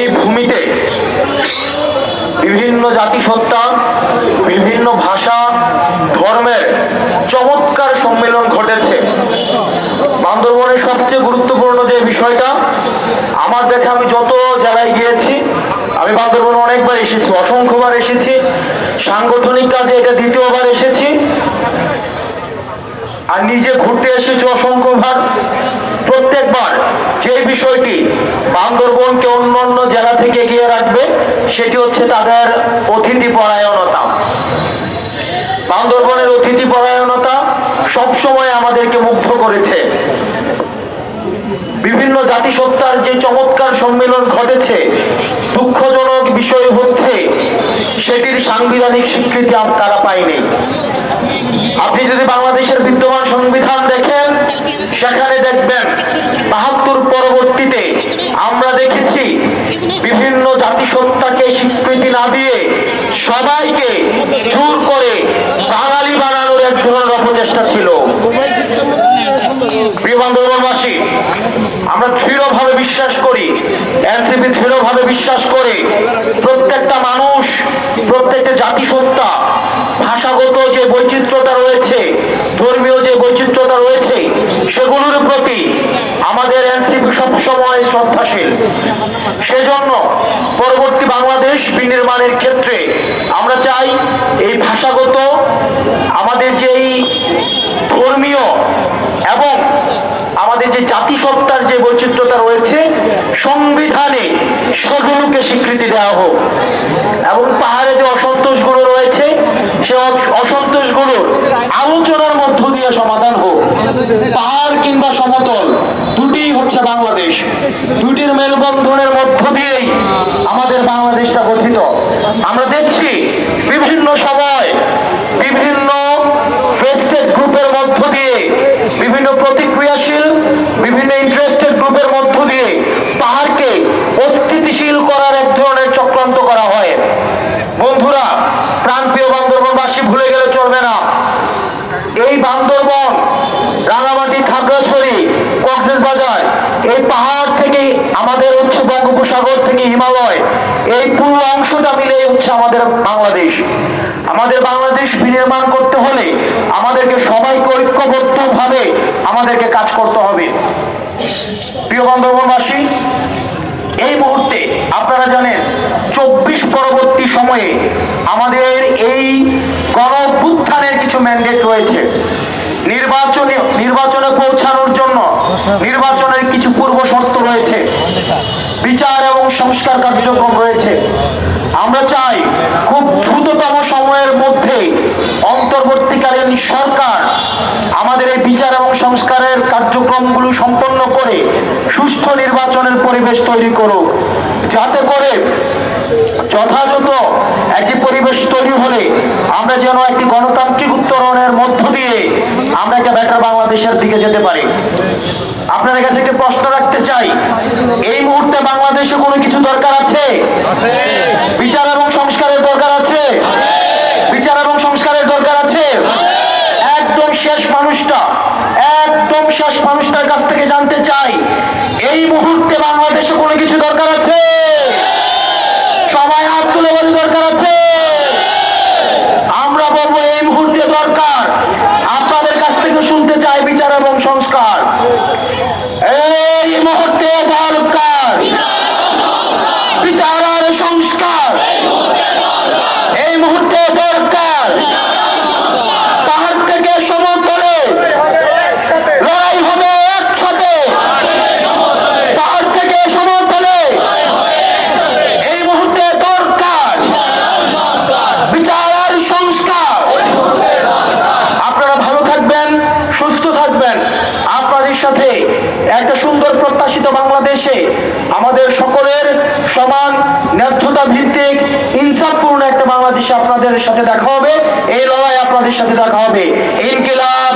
এই ভূমিতে বিভিন্ন জাতিসত্তা বিভিন্ন ভাষা, ধর্মের চমৎকার সম্মেলন ঘটেছে। বান্দরবনের সবচেয়ে গুরুত্বপূর্ণ যে বিষয়টা, আমার দেখে আমি যত জেলায় গিয়েছি, আমি বান্দরবনে অনেকবার এসেছি, অসংখ্যবার এসেছি, সাংগঠনিক কাজে এটা দ্বিতীয়বার এসেছি। আর নিজে ঘুরতে এসেছি অসংখ্যবার প্রত্যেকবার যে বিষয়টি বান্দরবনকে অন্য অন্য জেলা থেকে এগিয়ে রাখবে, সেটি হচ্ছে তাদের অতিথি পরায়ণতা বান্দরবনের অতিথি পরায়ণতা সবসময় আমাদেরকে মুগ্ধ করেছে। বিভিন্ন জাতিসত্তার যে চমৎকার সম্মেলন ঘটেছে, দুঃখজনক বিষয় হচ্ছে, সেটির সাংবিধানিক স্বীকৃতি তারা পায়নি। আপনি যদি বাংলাদেশের সেখানে দেখবেন বাহাত্তর পরবর্তীতে আমরা দেখেছি বিভিন্ন জাতিসত্তাকে স্বীকৃতি না দিয়ে সবাইকে জোর করে বাঙালি বানানোর এক ধরনের অপচেষ্টা ছিল। আমরা দৃঢ়ভাবে বিশ্বাস করি, এনসিপি দৃঢ়ভাবে বিশ্বাস করে প্রত্যেকটা মানুষ, প্রত্যেকটা জাতিসত্তা ভাষাগত যে বৈচিত্র্যতা রয়েছে, ধর্মীয় যে বৈচিত্র্যতা রয়েছে, সেগুলোর প্রতি আমাদের এনসিপি সবসময় শ্রদ্ধাশীল। সেজন্য পরবর্তী বাংলাদেশ বিনির্মাণের ক্ষেত্রে আমরা চাই এই ভাষাগত, আমাদের যেই ধর্মীয় এবং আমাদের যে জাতিসত্তার যে বৈচিত্র্যতা রয়েছে, সংবিধানে সেগুলোকে স্বীকৃতি দেওয়া হোক। এবং পাহাড়ে যে অসন্তোষগুলোর আলোচনার মধ্য দিয়ে সমাধান হোক। পাহাড় কিংবা সমতল, দুটিই হচ্ছে বাংলাদেশ। দুটির মেলবন্ধনের মধ্য দিয়েই আমাদের বাংলাদেশটা গঠিত। আমরা দেখছি বিভিন্ন সময় বিভিন্ন ফেস্টেড গ্রুপের মধ্য দিয়ে বিভিন্ন প্রতিক্রিয়াশীল বিভিন্ন ইন্টারেস্টেড গ্রুপের মধ্য দিয়ে পাহাড়কে অস্থিতিশীল করার এক ধরনের চক্রান্ত করা হয় বন্ধুরা প্রাণপ্রিয় বান্দরবনবাসী ভুলে গেলে চলবে না। এই বান্দরবন, রাঙামাটি, খাগড়াছড়ি, কক্সেস বাজার, এই পাহাড় থেকে আমাদের হচ্ছে বঙ্গোপসাগর থেকে হিমালয়, এই পুরো অংশটা মিলে হচ্ছে আমাদের বাংলাদেশ। আমাদের বাংলাদেশ বিনির্মাণ করতে হলে আমাদেরকে সবাইকে ঐক্যবদ্ধ ভাবে আমাদেরকে কাজ করতে হবে। প্রিয় বান্ধবনবাসী এই মুহূর্তে আপনারা জানেন, চব্বিশ পরবর্তী সময়ে আমাদের এই গণভুত্থানের কিছু ম্যান্ডেট রয়েছে। নির্বাচনে নির্বাচনে পৌঁছানোর জন্য নির্বাচনের কিছু পূর্ব শর্ত রয়েছে। বিচার এবং সংস্কার কার্যক্রম রয়েছে। আমরা চাই খুব দ্রুততম সময়ের মধ্যে অন্তর্বর্তীকালীন সরকার আমাদের এই বিচার এবং সংস্কারের কার্যক্রমগুলো সম্পন্ন করে সুষ্ঠু নির্বাচনের পরিবেশ তৈরি করুক। যাতে করে যথাযথ একটি পরিবেশ তৈরি হলে আমরা যেন একটি গণতান্ত্রিক উত্তরণের মধ্য দিয়ে আমরা একটা বেটার বাংলাদেশের দিকে যেতে পারি। আপনাদের কাছে একটা প্রশ্ন রাখতে চাই। এই মুহূর্তে বাংলাদেশে কোনো কিছু দরকার আছে? বিচার এবং সংস্কারের দরকার আছে? বিচার এবং সংস্কারের দরকার আছে? একদম শেষ মানুষটা, একদম শেষ মানুষটার কাছ থেকে জানতে চাই। এই মুহূর্তে বাংলাদেশে কোনো কিছু দরকার আছে সবাই হাত তুলে বলে দরকার আছে আমরা বলব এই মুহূর্তে দরকার আপনাদের কাছ থেকে শুনতে চাই বিচার এবং সংস্কার এই মুহূর্তে দরকার বিচার আর সংস্কার এই মুহূর্তে দরকার পাহাড় থেকে সমতলে লড়াই হবে একসাথে পাহাড় থেকে সমতলে এই মুহূর্তে দরকার বিচার আর সংস্কার আপনারা ভালো থাকবেন সুস্থ থাকবেন আপনাদের সাথে একটা সুন্দর প্রত্যাশিত বাংলাদেশে আমাদের সকলের সমান ন্যায্যতা ভিত্তিক ইনসাফপূর্ণ একটা বাংলাদেশে আপনাদের সাথে দেখা হবে। এই লড়াই আপনাদের সাথে দেখা হবে। ইনকিলাব